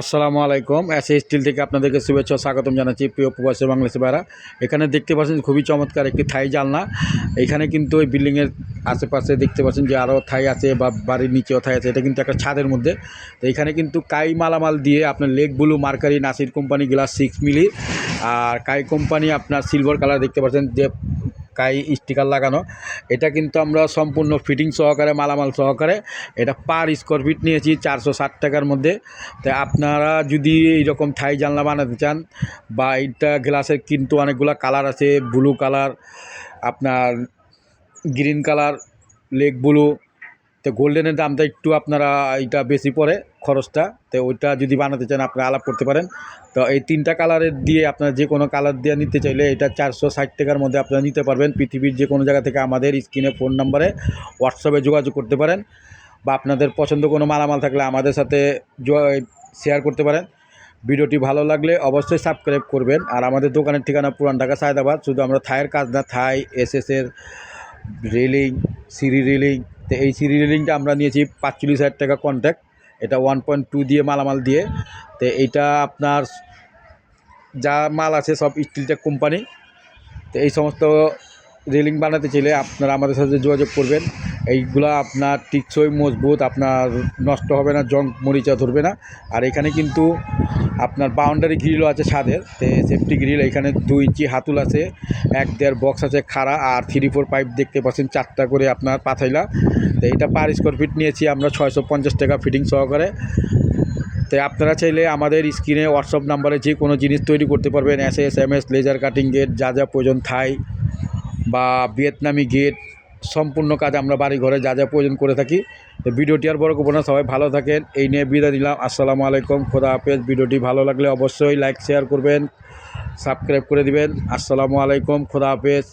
আসসালামু আলাইকুম। S still থেকে আপনাদেরকে শুভেচ্ছা স্বাগতম জানাচ্ছি প্রিয় প্রবাসী বাংলাদেশি ভাইরা। এখানে দেখতে পাচ্ছেন খুবই চমৎকার একটি থাই জালনা। এখানে কিন্তু ওই বিল্ডিংয়ের আশেপাশে দেখতে পাচ্ছেন যে আরও থাই আছে বা বাড়ির নিচেও থাই আছে। এটা কিন্তু একটা ছাদের মধ্যে। তো এখানে কিন্তু কাই মালামাল দিয়ে আপনার lake blue, mercury, Nasir company, glass six মিলি আর কাই কোম্পানি আপনার সিলভার কালার দেখতে পাচ্ছেন যে কাই স্টিকার লাগানো। এটা কিন্তু আমরা সম্পূর্ণ ফিটিং সহকারে, মালামাল সহকারে এটা পার স্কোয়ার ফিট নিয়েছি চারশো ষাট টাকার মধ্যে। তো আপনারা যদি এইরকম থাই জানলা বানাতে চান বা এটা গ্লাসের কিন্তু অনেকগুলো কালার আছে ব্লু কালার আপনার গ্রিন কালার লেক ব্লু তো গোল্ডেনের দামটা একটু আপনারা এটা বেশি পড়ে খরচটা। তো ওইটা যদি বানাতে চান, আপনারা আলাপ করতে পারেন। তো এই তিনটা কালারের দিয়ে আপনারা যে কোনো কালার দিয়ে নিতে চাইলে এটা চারশো ষাট টাকার মধ্যে আপনারা নিতে পারবেন। পৃথিবীর যে কোনো জায়গা থেকে আমাদের স্ক্রিনে ফোন নাম্বারে হোয়াটসঅ্যাপে যোগাযোগ করতে পারেন বা আপনাদের পছন্দ কোনো মালামাল থাকলে আমাদের সাথে শেয়ার করতে পারেন। ভিডিওটি ভালো লাগলে অবশ্যই সাবস্ক্রাইব করবেন। আর আমাদের দোকানের ঠিকানা পুরান ঢাকা, সায়দাবাদ। শুধু আমরা থায়ের কাজ না, থাই, এসএসের রেলিং, সিঁড়ি রেলিং, তো এই সিঁড়ি রেলিংটা আমরা নিয়েছি পাঁচচল্লিশ হাজার টাকা কন্ট্যাক্ট এটা ওয়ান পয়েন্ট টু দিয়ে মালামাল দিয়ে। তো এইটা আপনার যা মাল আছে সব স্টিলটেক কোম্পানি তো এই সমস্ত রেলিং বানাতে চাইলে আপনারা আমাদের সাথে যোগাযোগ করবেন। এইগুলো আপনার টিকসই মজবুত, আপনার নষ্ট হবে না, জং মরিচা ধরবে না। আর এখানে কিন্তু আপনার বাউন্ডারি গ্রিলও আছে ছাদের, তো সেফটি গ্রিল এখানে দুই ইঞ্চি হাতুল আছে, এক দেড় বক্স আছে খাড়া, আর থ্রি ফোর পাইপ দেখতে পাচ্ছেন চারটা করে আপনার পাথাইলা। তো এটা পার স্কোয়ার ফিট নিয়েছি আমরা ছয়শো পঞ্চাশ টাকা ফিটিং সহকারে। তো আপনারা চাইলে আমাদের স্ক্রিনে হোয়াটসঅ্যাপ নাম্বারে যে কোনো জিনিস তৈরি করতে পারবেন S S M S laser cutting gate যা যা প্রয়োজন থাই, বা ভিয়েতনামি গেট সম্পূর্ণ কাজ আমরা বাড়ি ঘরে যা যা প্রয়োজন করে থাকি। তো ভিডিওটি আর বড় করব সবাই ভালো থাকেন। এই নিয়ে বিদায় নিলাম। আসসালামু আলাইকুম। খোদা হাফেজ। ভিডিওটি ভালো লাগলে অবশ্যই লাইক, শেয়ার করবেন, সাবস্ক্রাইব করে দিবেন। আসসালামু আলাইকুম। খোদা হাফেজ।